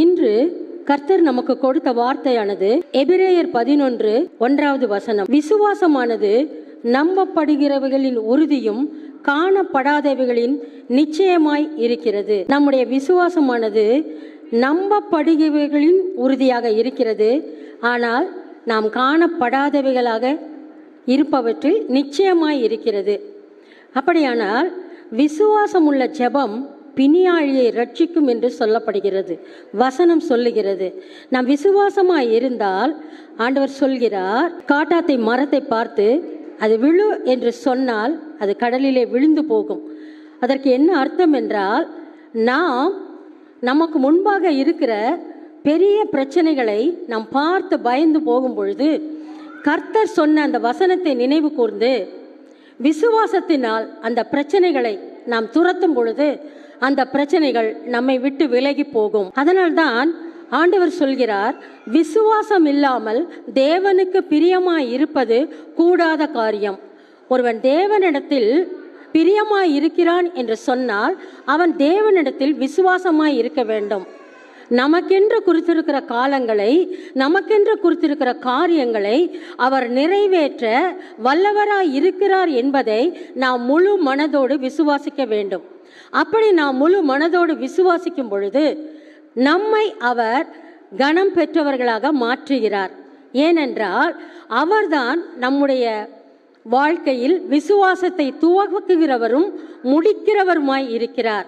இன்று கர்த்தர் நமக்கு கொடுத்த வார்த்தையானது எபிரேயர் பதினொன்று ஒன்றாவது வசனம். விசுவாசமானது நம்பப்படுகிறவைகளின் உறுதியும் காணப்படாதவைகளின் நிச்சயமாய் இருக்கிறது. நம்முடைய விசுவாசமானது நம்பப்படுகிறவைகளின் உறுதியாக இருக்கிறது. ஆனால் நாம் காணப்படாதவைகளாக இருப்பவற்றில் நிச்சயமாய் இருக்கிறது. அப்படியானால் விசுவாசமுள்ள ஜெபம் பிணியாழியை ரட்சிக்கும் என்று சொல்லப்படுகிறது. வசனம் சொல்லுகிறது. நாம் விசுவாசமாய் இருந்தால் ஆண்டவர் சொல்கிறார் காட்டாத்தை மரத்தை பார்த்து அது விழு என்று சொன்னால் அது கடலிலே விழுந்து போகும். அதற்கு என்ன அர்த்தம் என்றால் நாம் நமக்கு முன்பாக இருக்கிற பெரிய பிரச்சனைகளை நாம் பார்த்து பயந்து போகும் பொழுது கர்த்தர் சொன்ன அந்த வசனத்தை நினைவு கூர்ந்து விசுவாசத்தினால் அந்த பிரச்சனைகளை நாம் துரத்தும் பொழுது அந்த பிரச்சனைகள் நம்மை விட்டு விலகி போகும். அதனால்தான் ஆண்டவர் சொல்கிறார் விசுவாசம் இல்லாமல் தேவனுக்கு பிரியமாய் இருப்பது கூடாத காரியம். ஒருவன் தேவனிடத்தில் பிரியமாய் இருக்கிறான் என்று சொன்னால் அவன் தேவனிடத்தில் விசுவாசமாய் இருக்க வேண்டும். நமக்கென்று குறித்திருக்கிற காலங்களை நமக்கென்று குறித்திருக்கிற காரியங்களை அவர் நிறைவேற்ற வல்லவராய் இருக்கிறார் என்பதை நாம் முழு மனதோடு விசுவாசிக்க வேண்டும். அப்படி நாம் முழு மனதோடு விசுவாசிக்கும் பொழுது நம்மை அவர் கனம் பெற்றவர்களாக மாற்றுகிறார். ஏனென்றால் அவர்தான் நம்முடைய வாழ்க்கையில் விசுவாசத்தை துவக்குகிறவரும் முடிக்கிறவருமாய் இருக்கிறார்.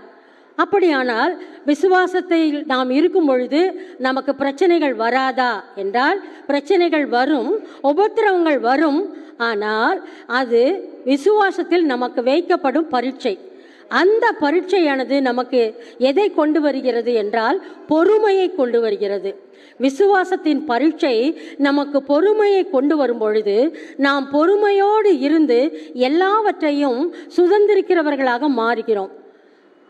அப்படியானால் விசுவாசத்தில் நாம் இருக்கும் பொழுது நமக்கு பிரச்சனைகள் வராதா என்றால் பிரச்சனைகள் வரும் உபத்திரவங்கள் வரும். ஆனால் அது விசுவாசத்தில் நமக்கு வைக்கப்படும் பரீட்சை. அந்த பரீட்சையானது நமக்கு எதை கொண்டு வருகிறது என்றால் பொறுமையை கொண்டு வருகிறது. விசுவாசத்தின் பரீட்சை நமக்கு பொறுமையை கொண்டு வரும் பொழுது நாம் பொறுமையோடு இருந்து எல்லாவற்றையும் சுதந்திரிக்கிறவர்களாக மாறுகிறோம்.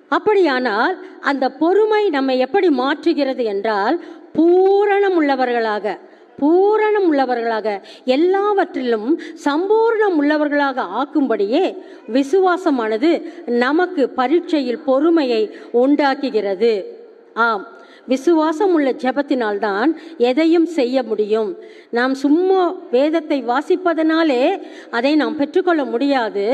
அப்படியானால் அந்த பொறுமை நம்மை எப்படி மாற்றுகிறது என்றால் பூரணம் உள்ளவர்களாக பூரணம் உள்ளவர்களாக எல்லாவற்றிலும் சம்பூர்ணம் உள்ளவர்களாக ஆக்கும்படியே விசுவாசமானது நமக்கு பரீட்சையில் பொறுமையை உண்டாக்குகிறது. ஆம். விசுவாசம் உள்ள ஜபத்தினால்தான் எதையும் செய்ய முடியும். நாம் சும்மா வேதத்தை வாசிப்பதனாலே அதை நாம் பெற்றுக்கொள்ள முடியாது.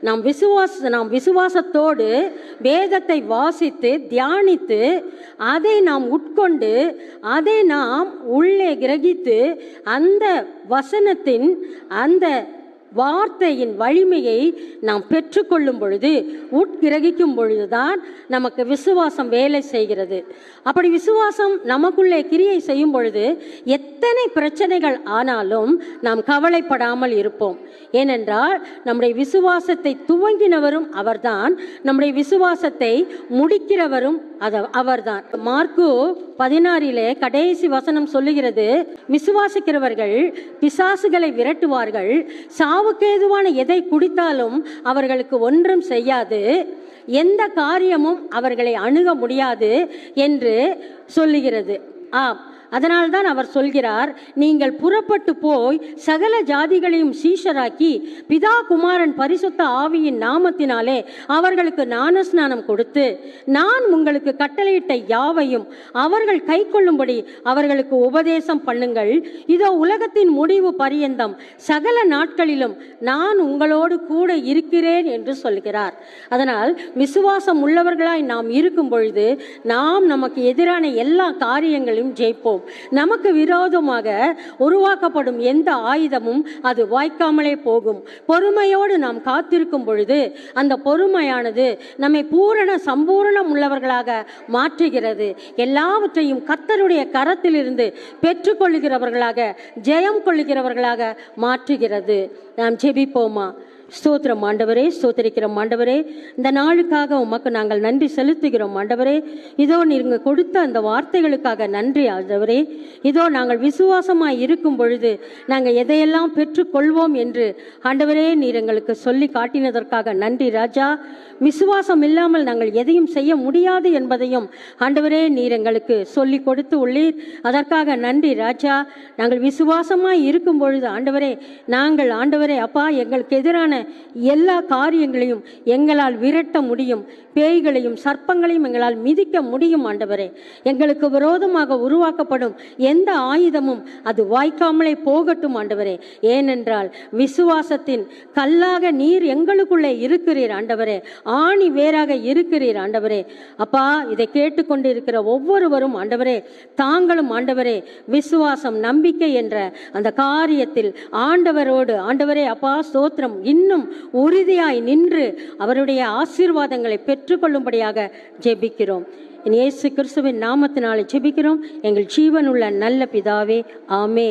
நாம் விசுவாச நாம் விசுவாசத்தோடு வேதத்தை வாசித்து தியானித்து அதை நாம் உட்கொண்டு அதை நாம் உள்ளே கிரகித்து அந்த வசனத்தின் அந்த வார்த்தையின் வலிமையை நாம் பெற்றுக்கொள்ளும் பொழுது உட்கிரகிக்கும் பொழுதுதான் நமக்கு விசுவாசம் வேலை செய்கிறது. அப்படி விசுவாசம் நமக்குள்ளே கிரியை செய்யும் பொழுது எத்தனை பிரச்சனைகள் ஆனாலும் நாம் கவலைப்படாமல் இருப்போம். ஏனென்றால் நம்முடைய விசுவாசத்தை துவங்கினவரும் அவர்தான் நம்முடைய விசுவாசத்தை முடிக்கிறவரும் அத அவர்தான். மார்க்கு பதினாறிலே கடைசி வசனம் சொல்லுகிறது விசுவாசிக்கிறவர்கள் பிசாசுகளை விரட்டுவார்கள் சாவுக்கேதுவான எதை குடித்தாலும் அவர்களுக்கு ஒன்றும் செய்யாது. எந்த காரியமும் அவர்களை அணுக முடியாது என்று சொல்லுகிறது. ஆம். அதனால்தான் அவர் சொல்கிறார் நீங்கள் புறப்பட்டு போய் சகல ஜாதிகளையும் சீஷராக்கி பிதா குமாரன் பரிசுத்த ஆவியின் நாமத்தினாலே அவர்களுக்கு ஞானஸ்நானம் கொடுத்து நான் உங்களுக்கு கட்டளையிட்ட யாவையும் அவர்கள் கை கொள்ளும்படி அவர்களுக்கு உபதேசம் பண்ணுங்கள். இதோ உலகத்தின் முடிவு பரியந்தம். சகல நாட்களிலும் நான் உங்களோடு கூட இருக்கிறேன் என்று சொல்கிறார். அதனால் விசுவாசம் உள்ளவர்களாய் நாம் இருக்கும் பொழுது நாம் நமக்கு எதிரான எல்லா காரியங்களையும் ஜெயிப்போம். நமக்கு விரோதமாக உருவாக்கப்படும் எந்த ஆயுதமும் அது வாய்க்காமலே போகும். பொறுமையோடு நாம் காத்திருக்கும் பொழுது அந்த பொறுமையானது நம்மை பூரண சம்பூரணம் உள்ளவர்களாக மாற்றுகிறது. எல்லாவற்றையும் கத்தருடைய கரத்திலிருந்து பெற்றுக்கொள்கிறவர்களாக ஜெயம் கொள்ளுகிறவர்களாக மாற்றுகிறது. நாம் ஜெபிப்போமா? ஸ்தோத்திரம் ஆண்டவரே ஸ்தோத்திரிக்கிறோம் ஆண்டவரே. இந்த நாளுக்காக உமக்கு நாங்கள் நன்றி செலுத்துகிறோம் ஆண்டவரே. இதோ நீங்கள் கொடுத்த அந்த வார்த்தைகளுக்காக நன்றி ஆண்டவரே. இதோ நாங்கள் விசுவாசமாய் இருக்கும் பொழுது நாங்கள் எதையெல்லாம் பெற்றுக்கொள்வோம் என்று ஆண்டவரே நீர் எங்களுக்கு சொல்லி காட்டினதற்காக நன்றி ராஜா. விசுவாசம் இல்லாமல் நாங்கள் எதையும் செய்ய முடியாது என்பதையும் ஆண்டவரே நீர் எங்களுக்கு சொல்லி கொடுத்து உள்ளீர். அதற்காக நன்றி ராஜா. நாங்கள் விசுவாசமாய் இருக்கும் பொழுது ஆண்டவரே நாங்கள் ஆண்டவரே அப்பா எங்களுக்கு எதிரான எல்லா காரியங்களையும் எங்களால் விரட்ட முடியும். பேய்களையும் சர்ப்பங்களையும் எங்களால் மிதிக்க முடியும் ஆண்டவரே. எங்களுக்கு விரோதமாக உருவாக்கப்படும் எந்த ஆயுதமும் அது வாய்க்காமலே போகட்டும் ஆண்டவரே. ஏனென்றால் விசுவாசத்தின் கல்லாக நீர் எங்களுக்குள்ளே இருக்கிறீர் ஆண்டவரே. ஆணி வேறாக இருக்கிறீர் ஆண்டவரே. அப்பா இதை கேட்டுக்கொண்டு இருக்கிற ஒவ்வொருவரும் ஆண்டவரே தாங்களும் ஆண்டவரே விசுவாசம் நம்பிக்கை என்ற அந்த காரியத்தில் ஆண்டவரோடு ஆண்டவரே அப்பா ஸ்தோத்திரம் இன்னும் உறுதியாய் நின்று அவருடைய ஆசீர்வாதங்களை பெற்றுக்கொள்ளும்படியாக ஜெபிக்கிறோம். இயேசு கிறிஸ்துவின் நாமத்தினாலே ஜெபிக்கிறோம். எங்கள் ஜீவனுள்ள நல்ல பிதாவே ஆமே